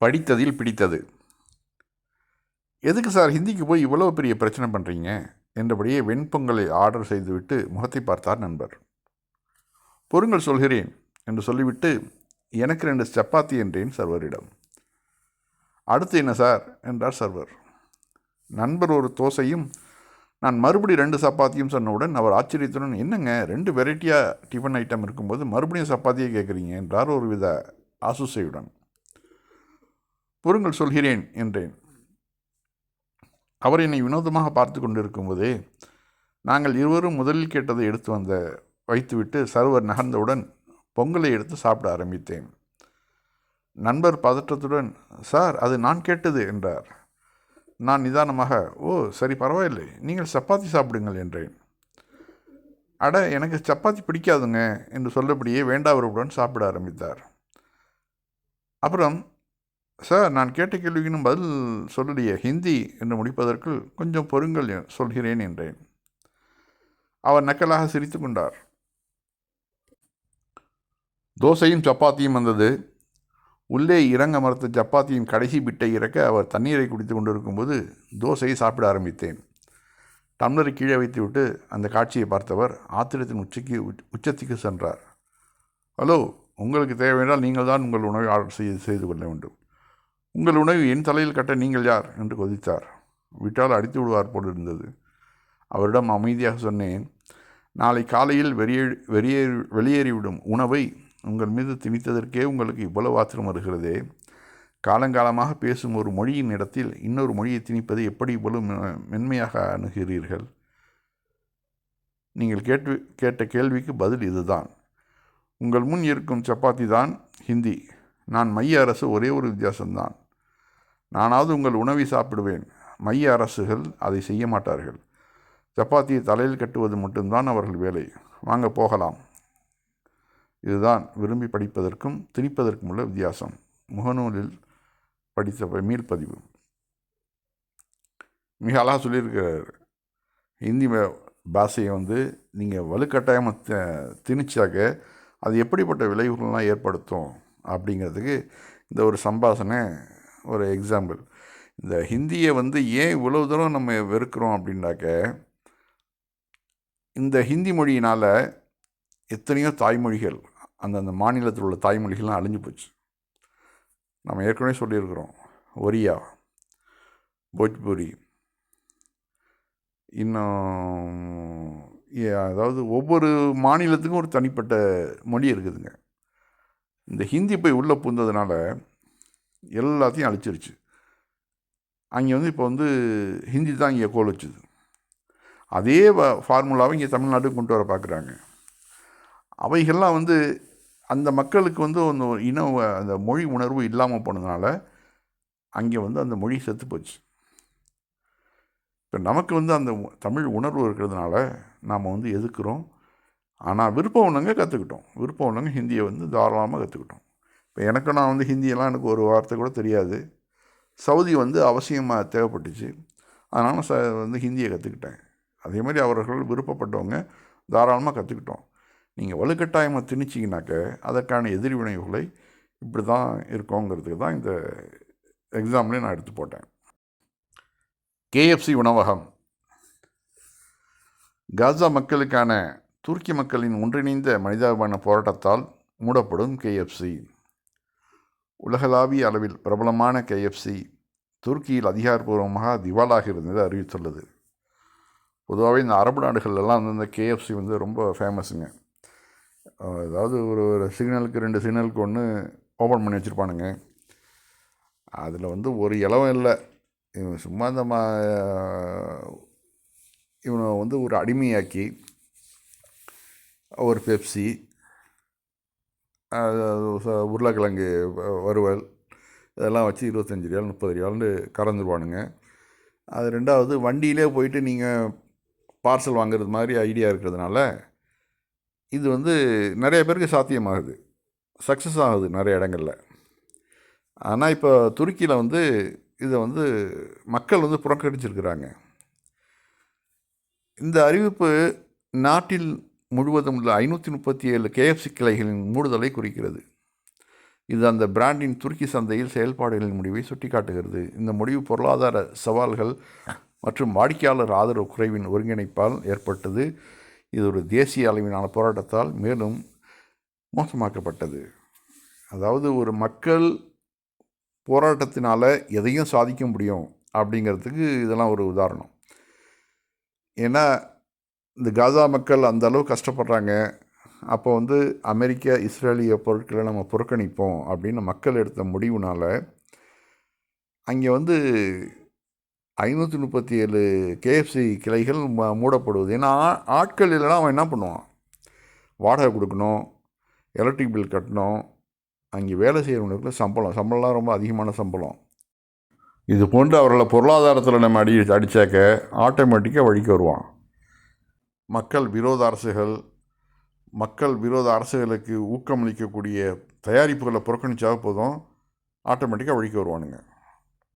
படித்ததில் பிடித்தது. எதுக்கு சார் ஹிந்திக்கு போய் இவ்வளோ பெரிய பிரச்சனை பண்ணுறீங்க என்றபடியே வெண்பொங்கலை ஆர்டர் செய்துவிட்டு முகத்தை பார்த்தார் நண்பர். பொருங்கள் சொல்கிறேன் என்று சொல்லிவிட்டு எனக்கு ரெண்டு சப்பாத்தி என்றேன் சர்வரிடம். அடுத்து என்ன சார்? என்றார் சர்வர். நண்பர் ஒரு தோசையும் நான் மறுபடி ரெண்டு சப்பாத்தியும் சொன்னவுடன் அவர் ஆச்சரியத்துடன் என்னங்க ரெண்டு வெரைட்டியாக டிஃபன் ஐட்டம் இருக்கும்போது மறுபடியும் சப்பாத்தியை கேட்குறீங்க என்றார் ஒரு வித ஆசுசையுடன். பொறுங்கள் சொல்கிறேன் என்றேன். அவர் என்னை வினோதமாக பார்த்து கொண்டிருக்கும்போதே நாங்கள் இருவரும் முதலில் கேட்டதை எடுத்து வந்த வைத்துவிட்டு சர்வர் நகர்ந்தவுடன் பொங்கலை எடுத்து சாப்பிட ஆரம்பித்தேன். நண்பர் பதற்றத்துடன் சார் அது நான் கேட்டது என்றார். நான் நிதானமாக ஓ சரி பரவாயில்லை நீங்கள் சப்பாத்தி சாப்பிடுங்கள் என்றேன். அட எனக்கு சப்பாத்தி பிடிக்காதுங்க என்று சொல்லபடியே வேண்டாவருடன் சாப்பிட ஆரம்பித்தார். அப்புறம் சார் நான் கேட்ட கேள்விக்கு பதில் சொல்லலையே. ஹிந்தி என்று முடிப்பதற்குள் கொஞ்சம் பொறுங்கள் சொல்கிறேன் என்றேன். அவர் நக்கலாக சிரித்து கொண்டார். தோசையும் சப்பாத்தியும் வந்தது. உள்ளே இறங்க மறுத்த சப்பாத்தியின் கடைசி பிட்டை இறக்க அவர் தண்ணீரை குடித்து கொண்டிருக்கும்போது தோசையை சாப்பிட ஆரம்பித்தேன். டம்ளரை கீழே வைத்துவிட்டு அந்த காட்சியை பார்த்தவர் ஆத்திரத்தின் உச்சிக்கு உச்சத்துக்கு சென்றார். ஹலோ உங்களுக்கு தேவையென்றால் நீங்கள் தான் உங்கள் உணவை ஆர்டர் செய்து செய்து கொள்ள வேண்டும். உங்கள் உணவு என் தலையில் கட்ட நீங்கள் யார்? என்று கொதித்தார். விட்டால் அடித்து விடுவார் போல் இருந்தது அவரிடம் அமைதியாக சொன்னேன் நாளை காலையில் வெளியே வெளியே வெளியேறிவிடும் உணவை உங்கள் மீது திணித்ததற்கே உங்களுக்கு இவ்வளவு ஆத்திரம் வருகிறதே. காலங்காலமாக பேசும் ஒரு மொழியின் இடத்தில் இன்னொரு மொழியை திணிப்பதை எப்படி இவ்வளவு மென்மையாக அணுகிறீர்கள்? நீங்கள் கேட்டு கேட்ட கேள்விக்கு பதில் இதுதான். உங்கள் முன் இருக்கும் சப்பாத்தி தான் ஹிந்தி. நான் மைய அரசு ஒரே ஒரு வித்தியாசம்தான். நானாவது உங்கள் உணவை சாப்பிடுவேன். மைய அரசுகள் அதை செய்ய மாட்டார்கள். சப்பாத்தியை தலையில் கட்டுவது மட்டும்தான் அவர்கள் வேலை. வாங்க போகலாம். இதுதான் விரும்பி படிப்பதற்கும் திணிப்பதற்கும் உள்ள வித்தியாசம். முகநூலில் படித்த மீள்பதிவு மிக அழகாக சொல்லியிருக்கிறார். ஹிந்தி பாஷையை வந்து நீங்கள் வலுக்கட்டாயமாக திணிச்சாக்க அது எப்படிப்பட்ட விளைவுகள்லாம் ஏற்படுத்தும் அப்படிங்கிறதுக்கு இந்த ஒரு சம்பாஷனை ஒரு எக்ஸாம்பிள் இந்த ஹிந்தியை வந்து ஏன் இவ்வளவு தூரம் நம்ம வெறுக்கிறோம் அப்படின்னாக்க இந்த ஹிந்தி மொழியினால் எத்தனையோ தாய்மொழிகள் அந்தந்த மாநிலத்தில் உள்ள தாய்மொழிகள்லாம் அழிஞ்சு போச்சு. நம்ம ஏற்கனவே சொல்லியிருக்கிறோம். ஒரியா போஜ்பூரி இன்னும் அதாவது ஒவ்வொரு மாநிலத்துக்கும் ஒரு தனிப்பட்ட மொழி இருக்குதுங்க. இந்த ஹிந்தி போய் உள்ளே புந்ததுனால எல்லாத்தையும் அழிச்சிருச்சு. அங்கே வந்து இப்போ வந்து ஹிந்தி தான் இங்கே கோல் வச்சுது. அதே ஃபார்முலாவை இங்கே தமிழ்நாட்டுக்கு கொண்டு வர பார்க்குறாங்க. அவைகள்லாம் வந்து அந்த மக்களுக்கு வந்து அந்த இன அந்த மொழி உணர்வு இல்லாமல் போனதுனால அங்கே வந்து அந்த மொழி செத்து போச்சு. இப்போ நமக்கு வந்து அந்த தமிழ் உணர்வு இருக்கிறதுனால நாம் வந்து எதுக்குறோம்? ஆனால் விருப்பம் உள்ளவங்க கற்றுக்கிட்டோம். விருப்பம் உள்ளவங்க ஹிந்தியை வந்து தாராளமாக கற்றுக்கிட்டோம். இப்போ எனக்கு நான் வந்து ஹிந்தியெல்லாம் எனக்கு ஒரு வார்த்தை கூட தெரியாது. சவுதி வந்து அவசியமாக தேவைப்பட்டுச்சு. அதனால் ச வந்து ஹிந்தியை கற்றுக்கிட்டேன் அதே மாதிரி அவர்கள் விருப்பப்பட்டவங்க தாராளமாக கற்றுக்கிட்டோம் நீங்கள் வலுக்கட்டாயமாக திணிச்சிங்கனாக்க அதற்கான எதிர் இப்படி தான் இருக்கோங்கிறதுக்கு தான் இந்த எக்ஸாம்லேயும் நான் எடுத்து போட்டேன். கேஎஃப்சி உணவகம். காசா மக்களுக்கான துருக்கி மக்களின் ஒன்றிணைந்த மனிதாபிமான போராட்டத்தால் மூடப்படும் கேஎஃப்சி. உலகளாவிய அளவில் பிரபலமான கேஎஃப்சி துருக்கியில் அதிகாரப்பூர்வமாக திவாலாக இருந்ததை அறிவித்துள்ளது. பொதுவாகவே இந்த அரபு நாடுகள்லாம் வந்து இந்த கேஎஃப்சி வந்து ரொம்ப ஃபேமஸுங்க அதாவது ஒரு ஒரு சிக்னலுக்கு ரெண்டு சிக்னலுக்கு ஒன்று ஓப்பன் பண்ணி வச்சுருப்பானுங்க. அதில் வந்து ஒரு இலவம் இல்லை. இவன் சும்மா இந்த மா இவனை வந்து ஒரு அடிமையாக்கி ஒரு பெப்சி உருளைக்கிழங்கு வறுவல் இதெல்லாம் வச்சு இருபத்தஞ்சி ரியால் முப்பது ரியால்னு கறந்துருவானுங்க. அது ரெண்டாவது வண்டியிலே போயிட்டு நீங்கள் பார்சல் வாங்குறது மாதிரி ஐடியா இருக்கிறதுனால இது வந்து நிறைய பேருக்கு சாத்தியமாகுது. சக்ஸஸ் ஆகுது நிறைய இடங்களில். ஆனால் இப்போ துருக்கியில் வந்து இதை வந்து மக்கள் வந்து புறக்கணிச்சிருக்கிறாங்க. இந்த அறிவிப்பு நாட்டில் முழுவதும் உள்ள ஐநூற்றி முப்பத்தி ஏழு கேஎஃப்சி கிளைகளின் மூடுதலை குறிக்கிறது. இது அந்த பிராண்டின் துருக்கி சந்தையில் செயல்பாடுகளின் முடிவை சுட்டிக்காட்டுகிறது. இந்த முடிவு பொருளாதார சவால்கள் மற்றும் வாடிக்கையாளர் ஆதரவு குறைவின் ஒருங்கிணைப்பால் ஏற்பட்டது. இது ஒரு தேசிய அளவிலான போராட்டத்தால் மேலும் மோசமாக்கப்பட்டது. அதாவது ஒரு மக்கள் போராட்டத்தினால் எதையும் சாதிக்க முடியும் அப்படிங்கிறதுக்கு இதெல்லாம் ஒரு உதாரணம். ஏன்னா இந்த காசா மக்கள் அந்த அளவு கஷ்டப்படுறாங்க. அப்போ வந்து அமெரிக்க இஸ்ரேலிய பொருட்களை நம்ம புறக்கணிப்போம் அப்படின்னு மக்கள் எடுத்த முடிவுனால் அங்கே வந்து ஐநூற்றி முப்பத்தி ஏழு கேஎஃப்சி கிளைகள் ம- மூடப்படுவது. ஏன்னா ஆட்கள் இல்லைன்னா அவன் என்ன பண்ணுவான்? வாடகை கொடுக்கணும் எலக்ட்ரிக் பில் கட்டணும் அங்கே வேலை செய்கிறவங்களுக்கு சம்பளம். சம்பளம்லாம் ரொம்ப அதிகமான சம்பளம். இது போன்று அவர்களை பொருளாதாரத்தில் நம்ம அடி அடித்தாக்க ஆட்டோமேட்டிக்காக வழிக்கு வருவான். மக்கள் விரோத அரசுகள் மக்கள் விரோத அரசுகளுக்கு ஊக்கமளிக்கக்கூடிய தயாரிப்புகளை புறக்கணிச்சா போதும். ஆட்டோமேட்டிக்காக வழிக்கு வருவானுங்க.